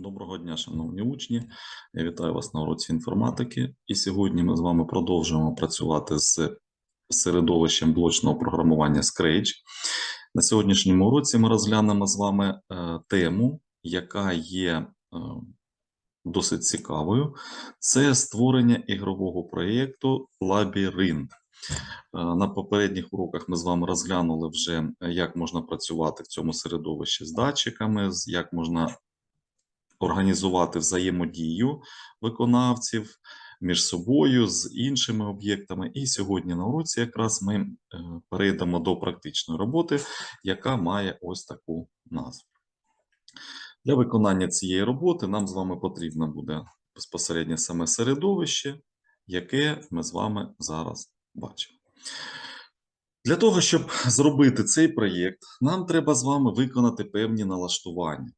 Доброго дня, шановні учні. Я вітаю вас на уроці інформатики. І сьогодні ми з вами продовжуємо працювати з середовищем блочного програмування Scratch. На сьогоднішньому уроці ми розглянемо з вами е, тему, яка є е, досить цікавою. Це створення ігрового проєкту Лабіринт. Е, На попередніх уроках ми з вами розглянули вже, як можна працювати в цьому середовищі з датчиками, як можна організувати взаємодію виконавців між собою з іншими об'єктами. І сьогодні на уроці якраз ми е, перейдемо до практичної роботи, яка має ось таку назву. Для виконання цієї роботи нам з вами потрібно буде безпосередньо саме середовище, яке ми з вами зараз бачимо. Для того, щоб зробити цей проєкт, нам треба з вами виконати певні налаштування.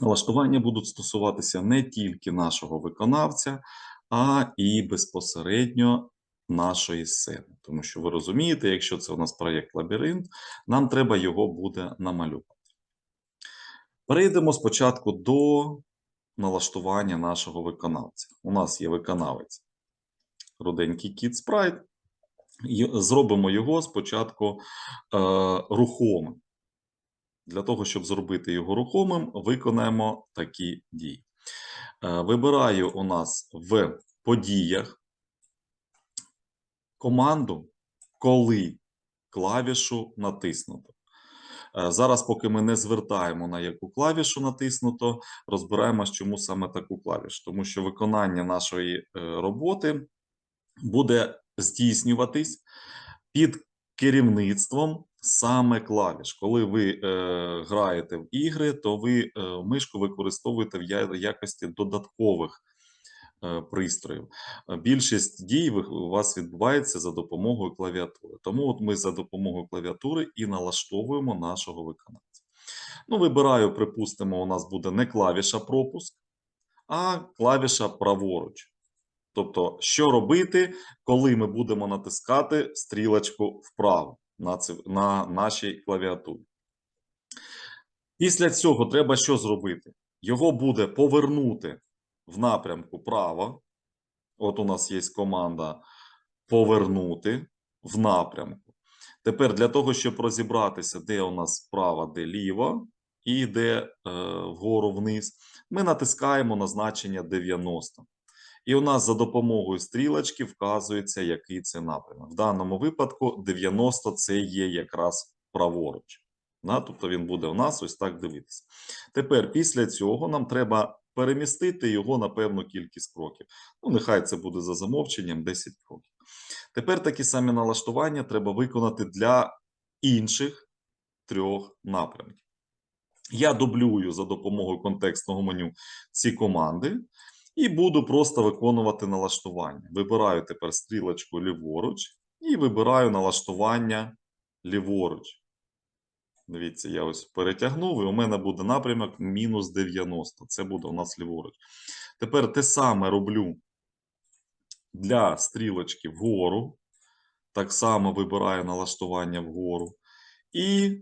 Налаштування будуть стосуватися не тільки нашого виконавця, а і безпосередньо нашої сцени. Тому що ви розумієте, якщо це у нас проєкт лабіринт, нам треба його буде намалювати. Перейдемо спочатку до налаштування нашого виконавця. У нас є виконавець руденький кіт спрайт. Зробимо його спочатку е, рухомим. Для того, щоб зробити його рухомим, виконаємо такі дії. Е, Вибираю у нас в подіях команду, коли клавішу натиснуто. Е, Зараз, поки ми не звертаємо на яку клавішу натиснуто, розбираємось, чому саме таку клавішу. Тому що виконання нашої е, роботи буде здійснюватись під керівництвом саме клавіш. Коли ви е, граєте в ігри, то ви е, мишку використовуєте в якості додаткових е, пристроїв. Е, Більшість дій у вас відбувається за допомогою клавіатури. Тому от ми за допомогою клавіатури і налаштовуємо нашого виконавця. Ну, вибираю, припустимо, у нас буде не клавіша пропуск, а клавіша праворуч. Тобто, що робити, коли ми будемо натискати стрілочку вправо на, на нашій клавіатурі. Після цього треба що зробити? Його буде повернути в напрямку право. От у нас є команда повернути в напрямку. Тепер для того, щоб розібратися, де у нас справа, де ліво, і де е, вгору вниз, ми натискаємо на значення 90. І у нас за допомогою стрілочки вказується, який це напрямок. В даному випадку 90 це є якраз праворуч. Да? Тобто він буде у нас ось так дивитися. Тепер після цього нам треба перемістити його на певну кількість кроків. Ну, нехай це буде за замовченням 10 кроків. Тепер такі самі налаштування треба виконати для інших трьох напрямків. Я дублюю за допомогою контекстного меню ці команди і буду просто виконувати налаштування. Вибираю тепер стрілочку ліворуч і вибираю налаштування ліворуч. Дивіться, я ось перетягнув, і у мене буде напрямок мінус 90. Це буде у нас ліворуч. Тепер те саме роблю для стрілочки вгору. Так само вибираю налаштування вгору. І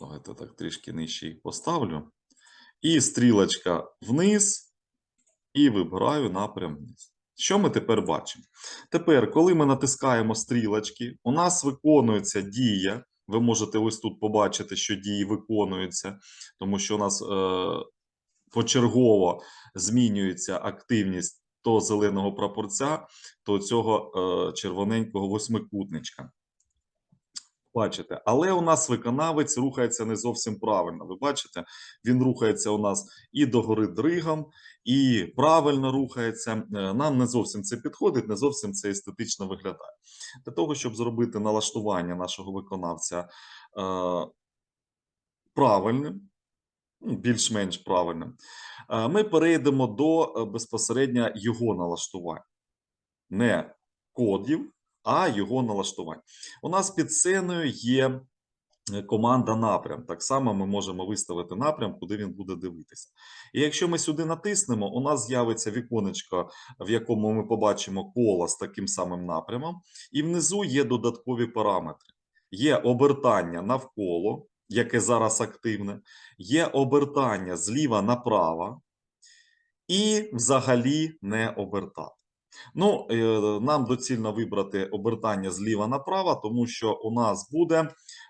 давайте так трішки нижче їх поставлю. І стрілочка вниз, і вибираю напрям вниз. Що ми тепер бачимо? Тепер, коли ми натискаємо стрілочки, у нас виконується дія. Ви можете ось тут побачити, що дії виконуються, тому що у нас е, почергово змінюється активність то зеленого прапорця, то цього е, червоненького восьмикутничка. Бачите, але у нас виконавець рухається не зовсім правильно. Ви бачите, він рухається у нас і догори дригом, і правильно рухається. Е, Нам не зовсім це підходить, не зовсім це естетично виглядає. Для того, щоб зробити налаштування нашого виконавця е, правильним, ну, більш-менш правильним, е, ми перейдемо до безпосередньо його налаштування. Не кодів, а його налаштування. У нас під сценою є е, команда напрям. Так само ми можемо виставити напрям, куди він буде дивитися. І якщо ми сюди натиснемо, у нас з'явиться віконечко, в якому ми побачимо коло з таким самим напрямом, і внизу є додаткові параметри. Є обертання навколо, яке зараз активне, є обертання зліва направо, і взагалі не обертати. Ну, е, нам доцільно вибрати обертання зліва направо, тому що у нас буде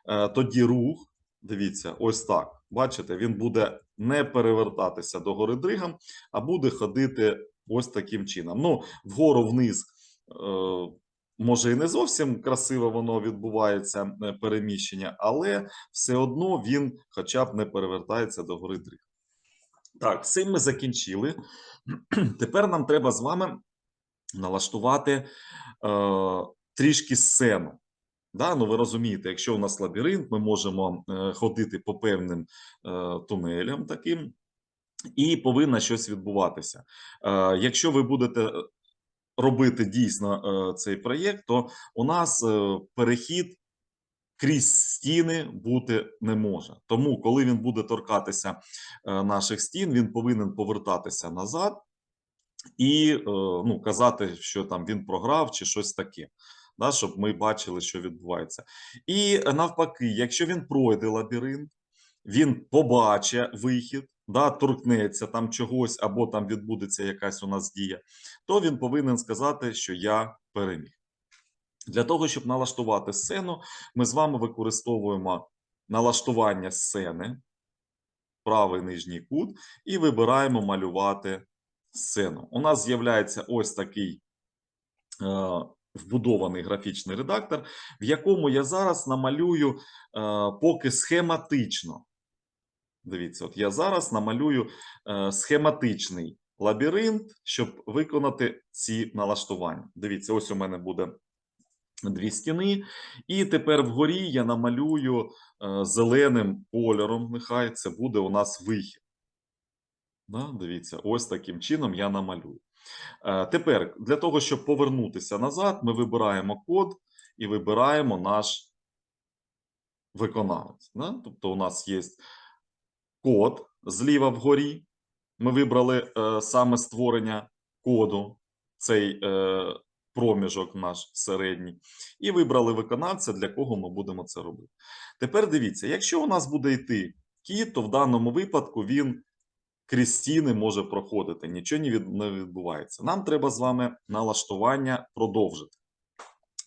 е, тоді рух. Дивіться, ось так. Бачите, він буде не перевертатися до гори дригом, а буде ходити ось таким чином. Ну, вгору вниз, е, може, і не зовсім красиво воно відбувається переміщення, але все одно він хоча б не перевертається до гори дригом. Так, цим ми закінчили. Тепер нам треба з вами налаштувати е, трішки сцену. Да? Ну, ви розумієте, якщо у нас лабіринт, ми можемо е, ходити по певним е, тунелям таким, і повинно щось відбуватися. Якщо ви будете робити дійсно цей проєкт, то у нас перехід крізь стіни бути не може. Тому, коли він буде торкатися наших стін, він повинен повертатися назад і е, ну, казати, що там він програв чи щось таке. Да, щоб ми бачили, що відбувається. І е, навпаки, якщо він пройде лабіринт, він побачить вихід, да, торкнеться там чогось, або там відбудеться якась у нас дія, то він повинен сказати, що я переміг. Для того, щоб налаштувати сцену, ми з вами використовуємо налаштування сцени, правий нижній кут, і вибираємо малювати сцену. У нас з'являється ось такий е, вбудований графічний редактор, в якому я зараз намалюю е, поки схематично. Дивіться, от я зараз намалюю е, схематичний лабіринт, щоб виконати ці налаштування. Дивіться, ось у мене буде дві стіни. І тепер вгорі я намалюю зеленим кольором. Нехай це буде у нас вихід. Да, дивіться, ось таким чином я намалюю. Е, Тепер для того, щоб повернутися назад, ми вибираємо код і вибираємо наш виконавець. Да? Тобто, у нас є код зліва вгорі. Ми вибрали е, саме створення коду, цей е, проміжок наш середній, і вибрали виконавця, для кого ми будемо це робити. Тепер дивіться, якщо у нас буде йти кіт, то в даному випадку він крізь стіни може проходити, нічого не, відбувається. Нам треба з вами налаштування продовжити.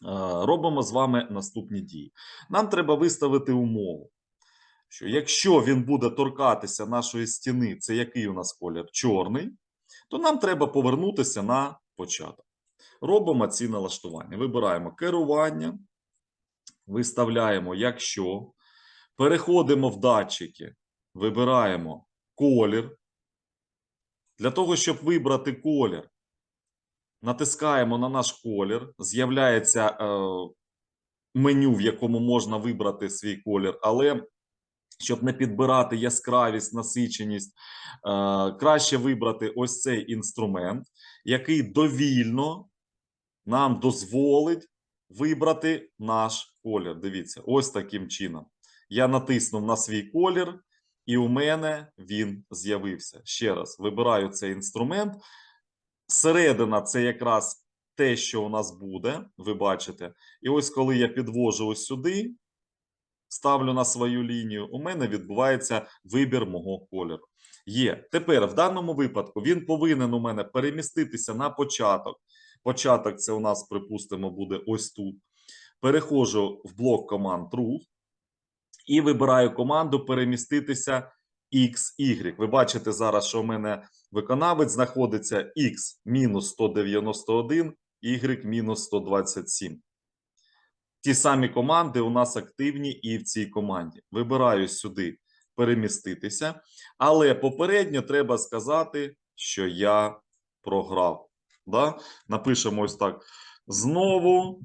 Е, робимо з вами наступні дії. Нам треба виставити умову, що якщо він буде торкатися нашої стіни, це який у нас колір? Чорний, то нам треба повернутися на початок. Робимо ці налаштування. Вибираємо керування, виставляємо якщо, переходимо в датчики, вибираємо колір. Для того, щоб вибрати колір, натискаємо на наш колір, з'являється е, меню, в якому можна вибрати свій колір, але щоб не підбирати яскравість, насиченість, е, краще вибрати ось цей інструмент, який довільно нам дозволить вибрати наш колір. Дивіться, ось таким чином. Я натиснув на свій колір, і у мене він з'явився. Ще раз вибираю цей інструмент. Середина це якраз те, що у нас буде, ви бачите. І ось коли я підвожу ось сюди, ставлю на свою лінію, у мене відбувається вибір мого кольору. Є. Тепер в даному випадку він повинен у мене переміститися на початок. Початок це у нас, припустимо, буде ось тут. Переходжу в блок команд ruh і вибираю команду переміститися XY. Ви бачите зараз, що у мене виконавець знаходиться X-191, Y мінус 127. Ті самі команди у нас активні і в цій команді. Вибираю сюди переміститися, але попередньо треба сказати, що я програв. Да? Напишемо ось так. Знову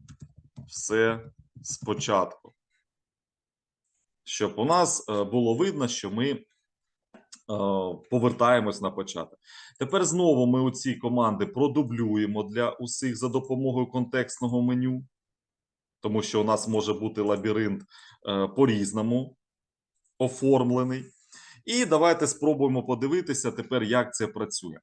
все спочатку. Щоб у нас е, було видно, що ми е, повертаємось на початок. Тепер знову ми у ці команди продублюємо для усіх за допомогою контекстного меню, тому що у нас може бути лабіринт е, по-різному оформлений. І давайте спробуємо подивитися тепер, як це працює.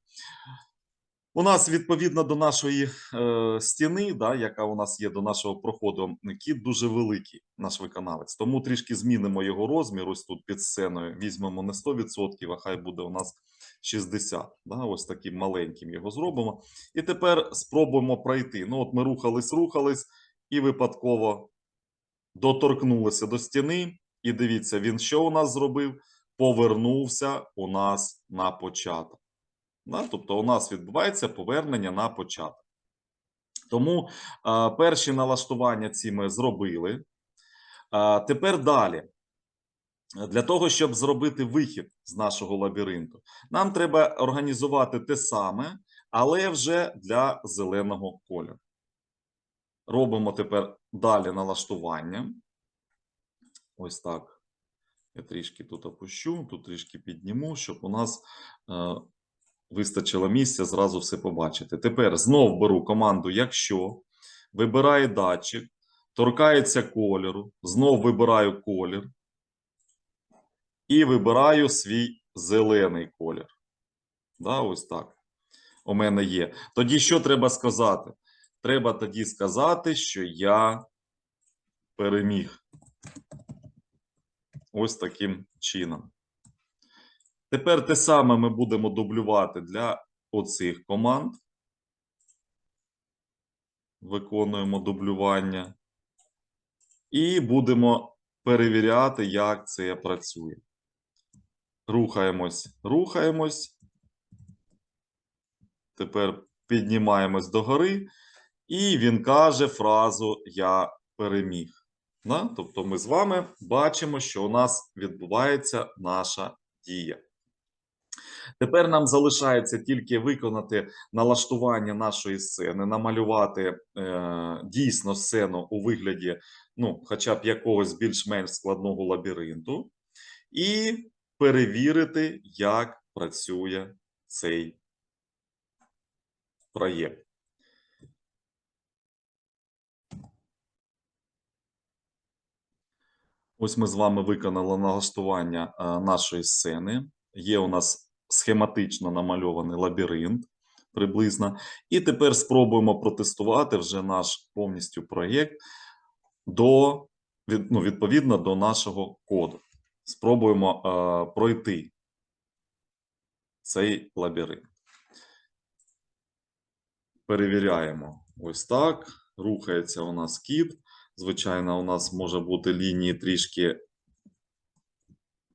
У нас відповідно до нашої е, стіни, да, яка у нас є до нашого проходу, кіт дуже великий, наш виконавець. Тому трішки змінимо його розмір. Ось тут під сценою візьмемо не 100%, а хай буде у нас 60. Да, ось таким маленьким його зробимо. І тепер спробуємо пройти. Ну, от ми рухались, рухались, і випадково доторкнулися до стіни. І дивіться, він що у нас зробив? Повернувся у нас на початок. Тобто у нас відбувається повернення на початок. Тому перші налаштування ці ми зробили. Тепер далі. Для того, щоб зробити вихід з нашого лабіринту, нам треба організувати те саме, але вже для зеленого кольору. Робимо тепер далі налаштування. Ось так. Я трішки тут опущу, тут трішки підніму, щоб у нас е, вистачило місця зразу все побачити. Тепер знов беру команду якщо, вибираю датчик, торкається кольору, знов вибираю колір і вибираю свій зелений колір. Да, ось так. У мене є. Тоді що треба сказати? Треба тоді сказати, що я переміг. Ось таким чином. Тепер те саме ми будемо дублювати для оцих команд. Виконуємо дублювання. І будемо перевіряти, як це працює. Рухаємось, рухаємось. Тепер піднімаємось догори. І він каже фразу Я переміг. Да? Тобто ми з вами бачимо, що у нас відбувається наша дія. Тепер нам залишається тільки виконати налаштування нашої сцени, намалювати е, дійсно сцену у вигляді, ну, хоча б якогось більш-менш складного лабіринту, і перевірити, як працює цей проєкт. Ось ми з вами виконали налаштування е, нашої сцени. Є у нас схематично намальований лабіринт приблизно. І тепер спробуємо протестувати вже наш повністю проєкт до, від, ну, відповідно до нашого коду. Спробуємо е, пройти цей лабіринт. Перевіряємо ось так. Рухається у нас кіт. Звичайно, у нас може бути лінії трішки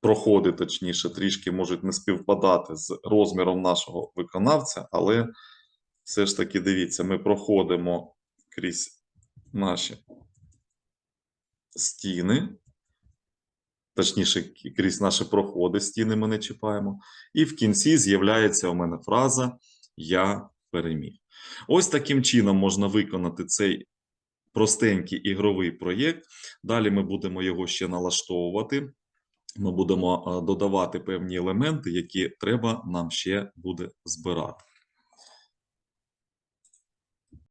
проходи, точніше, трішки можуть не співпадати з розміром нашого виконавця, але все ж таки дивіться, ми проходимо крізь наші стіни, точніше, крізь наші проходи, стіни ми не чіпаємо. І в кінці з'являється у мене фраза Я переміг. Ось таким чином можна виконати цей простенький ігровий проєкт. Далі ми будемо його ще налаштовувати. Ми будемо е, додавати певні елементи, які треба нам ще буде збирати.